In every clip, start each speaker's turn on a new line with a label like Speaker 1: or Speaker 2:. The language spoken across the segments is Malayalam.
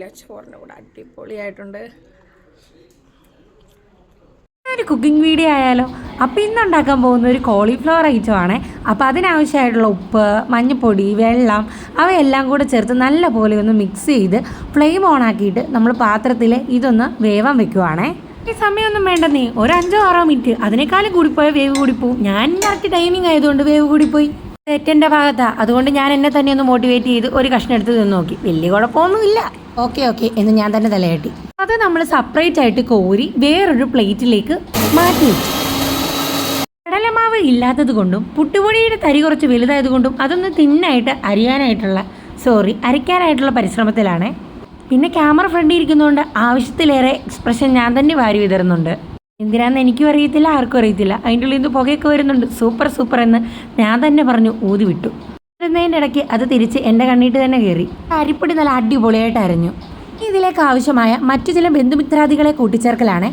Speaker 1: ചോറിന്റെ കൂടെ അടിപൊളിയായിട്ടുണ്ട്.
Speaker 2: ഒരു കുക്കിംഗ് വീഡിയോ ആയാലോ? അപ്പോൾ ഇന്ന് ഉണ്ടാക്കാൻ പോകുന്ന ഒരു കോളിഫ്ലവർ ഐറ്റമാണ് അപ്പോൾ അതിനാവശ്യമായിട്ടുള്ള ഉപ്പ് മഞ്ഞൾപ്പൊടി വെള്ളം അവയെല്ലാം കൂടെ ചേർത്ത് നല്ല പോലെ ഒന്ന് മിക്സ് ചെയ്ത് ഫ്ലെയിം ഓൺ ആക്കിയിട്ട് നമ്മൾ പാത്രത്തിൽ ഇതൊന്ന് വേവാൻ വെക്കുവാണേ. ഈ സമയമൊന്നും വേണ്ടെന്നേ. ഒരു അഞ്ചോ ആറോ മിനിറ്റ് അതിനേക്കാളും കൂടിപ്പോയ വേവ് കൂടിപ്പോവും. ഞാൻ കറക്റ്റ് ടൈമിംഗ് ആയതുകൊണ്ട് വേവ് കൂടിപ്പോയി. തെറ്റന്റെ ഭാഗത്താ. അതുകൊണ്ട് ഞാൻ എന്നെ തന്നെ ഒന്ന് മോട്ടിവേറ്റ് ചെയ്ത് ഒരു കഷ്ണം എടുത്ത് തിന്ന് നോക്കി. വലിയ കുഴപ്പമൊന്നുമില്ല. Okay okay. എന്ന് ഞാൻ തന്നെ തലയാട്ടി അത് നമ്മൾ സെപ്പറേറ്റ് ആയിട്ട് കോരി വേറൊരു പ്ലേറ്റിലേക്ക് മാറ്റി വെച്ചു. കടലമാവ് ഇല്ലാത്തത് കൊണ്ടും പുട്ടുപൊടിയുടെ തരി കുറച്ച് വലുതായത് കൊണ്ടും അതൊന്ന് തിന്നായിട്ട് അരിയാനായിട്ടുള്ള സോറി അരയ്ക്കാനായിട്ടുള്ള പരിശ്രമത്തിലാണ്. പിന്നെ ക്യാമറ ഫ്രണ്ടിൽ ഇരിക്കുന്നതുകൊണ്ട് ആവശ്യത്തിലേറെ എക്സ്പ്രഷൻ ഞാൻ തന്നെ വാരി വിതറുന്നുണ്ട്. എന്തിനാന്ന് എനിക്കും അറിയത്തില്ല ആർക്കും അറിയത്തില്ല. അതിന്റെ ഉള്ളിൽ നിന്ന് പുകയൊക്കെ വരുന്നുണ്ട്. സൂപ്പർ സൂപ്പർ എന്ന് ഞാൻ തന്നെ പറഞ്ഞു ഊതി വിട്ടു. വരുന്നതിന്റെ ഇടയ്ക്ക് അത് തിരിച്ച് എന്റെ കണ്ണീട്ട് തന്നെ കയറി. അരിപ്പൊടി നല്ല അടിപൊളിയായിട്ട് അരഞ്ഞു. ഇതിലേക്ക് ആവശ്യമായ മറ്റു ചില ബന്ധുമിത്രാദികളെ കൂട്ടിച്ചേർക്കലാണ്.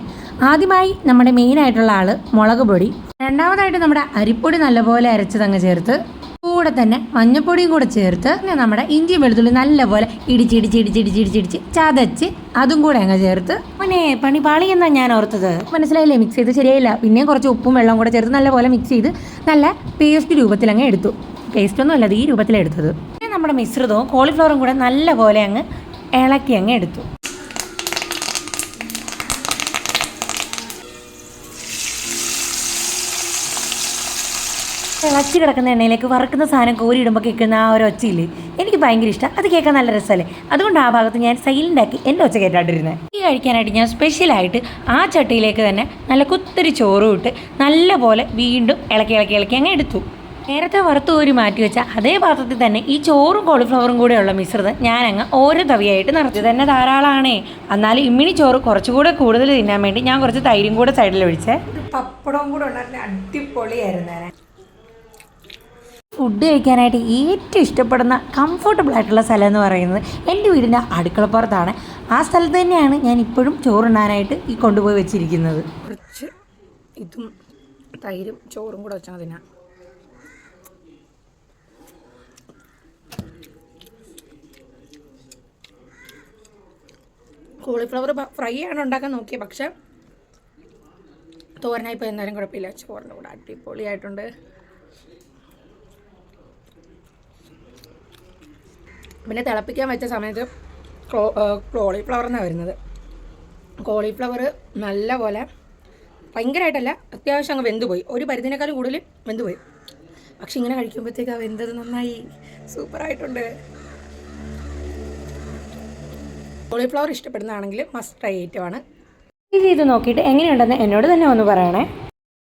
Speaker 2: ആദ്യമായി നമ്മുടെ മെയിനായിട്ടുള്ള ആൾ മുളക് പൊടി. രണ്ടാമതായിട്ട് നമ്മുടെ അരിപ്പൊടി നല്ലപോലെ അരച്ചതങ്ങ് ചേർത്ത് കൂടെ തന്നെ മഞ്ഞപ്പൊടിയും കൂടെ ചേർത്ത് ഞാൻ നമ്മുടെ ഇഞ്ചി വെളുത്തുള്ളി നല്ലപോലെ ഇടിച്ച് ഇടിച്ച് ഇടിച്ച് ഇടിച്ച് ഇടിച്ച് ഇടിച്ച് ചതച്ച് അതും കൂടെ അങ്ങ് ചേർത്ത് മോനെ പണി എന്നാ ഞാൻ ഓർത്തത്. മനസ്സിലായില്ലേ? മിക്സ് ചെയ്ത് ശരിയായില്ല. പിന്നെയും കുറച്ച് ഉപ്പും വെള്ളം കൂടെ ചേർത്ത് നല്ലപോലെ മിക്സ് ചെയ്ത് നല്ല പേസ്റ്റ് രൂപത്തിൽ അങ്ങ് എടുത്തു. പേസ്റ്റ് ഒന്നും അല്ല ഈ രൂപത്തിലെടുത്തത് പിന്നെ നമ്മുടെ മിശ്രിതവും കോളിഫ്ലവറും കൂടെ നല്ലപോലെ അങ്ങ് ഇളക്കി അങ്ങ് എടുത്തു. തിളച്ച് കിടക്കുന്ന എണ്ണയിലേക്ക് വറുക്കുന്ന സാധനം കോരിയിടുമ്പോൾ കേൾക്കുന്ന ആ ഒരു ഒച്ചയില്ലേ? എനിക്ക് ഭയങ്കര ഇഷ്ടം. അത് കേൾക്കാൻ നല്ല രസമല്ലേ? അതുകൊണ്ട് ആ ഭാഗത്ത് ഞാൻ സൈലന്റ് ആക്കി എന്റെ ഒച്ച കേട്ടാണ്ടിരുന്നത് ഈ കഴിക്കാനായിട്ട് ഞാൻ സ്പെഷ്യലായിട്ട് ആ ചട്ടിയിലേക്ക് തന്നെ നല്ല കുത്തിരി ചോറും ഇട്ട് നല്ല പോലെ വീണ്ടും ഇളക്കി ഇളക്കി ഇളക്കി അങ്ങ് എടുത്തു. നേരത്തെ വറുത്ത് കോരി മാറ്റി വെച്ച അതേ പാത്രത്തിൽ തന്നെ ഈ ചോറും കോളിഫ്ലവറും കൂടെയുള്ള മിശ്രിതം അങ്ങ് ഓരോ തവിയായിട്ട് നിറച്ചു. തന്നെ ധാരാളമാണേ എന്നാലും ഇമ്മിണി ചോറ് കുറച്ചുകൂടെ കൂടുതൽ തിന്നാൻ വേണ്ടി ഞാൻ കുറച്ച് തൈരും കൂടെ സൈഡിൽ ഒഴിച്ചേ.
Speaker 1: പപ്പടവും കൂടെ ഉണ്ടായിരുന്ന അടിപൊളിയായിരുന്നു.
Speaker 2: ഫുഡ് കഴിക്കാനായിട്ട് ഏറ്റവും ഇഷ്ടപ്പെടുന്ന കംഫർട്ടബിൾ ആയിട്ടുള്ള സ്ഥലം എന്ന് പറയുന്നത് എന്റെ വീടിന്റെ അടുക്കളപ്പുറത്താണ്. ആ സ്ഥലത്ത് തന്നെയാണ് ഞാൻ ഇപ്പോഴും ചോറുണ്ണാനായിട്ട് ഈ കൊണ്ടുപോയി വെച്ചിരിക്കുന്നത്.
Speaker 1: കുറച്ച് ഇതും തൈരും ചോറും കൂടെ വെച്ചാൽ അതിനാ കോളിഫ്ലവർ ഫ്രൈ ആണ് ഉണ്ടാക്കാൻ നോക്കിയത് പക്ഷെ തോരനായിപ്പോൾ എന്തായാലും കുഴപ്പമില്ല. ചോറിന്റെ കൂടെ അടിപൊളിയായിട്ടുണ്ട്. പിന്നെ തിളപ്പിക്കാൻ വെച്ച സമയത്ത് കോളിഫ്ലവർ എന്നാണ് വരുന്നത്. കോളിഫ്ലവർ നല്ല പോലെ ഭയങ്കരമായിട്ടല്ല അത്യാവശ്യം അങ്ങ് വെന്തുപോയി. ഒരു പരിധിനേക്കാളും കൂടുതൽ വെന്തുപോയി. പക്ഷെ ഇങ്ങനെ കഴിക്കുമ്പോഴത്തേക്ക് ആ വെന്തത് നന്നായി. സൂപ്പറായിട്ടുണ്ട്. കോളിഫ്ലവർ ഇഷ്ടപ്പെടുന്നതാണെങ്കിൽ മസ്റ്റ് ട്രൈ ഐറ്റമാണ്
Speaker 2: ഇത് നോക്കിയിട്ട് എങ്ങനെയുണ്ടെന്ന് എന്നോട് തന്നെ ഒന്ന് പറയണേ.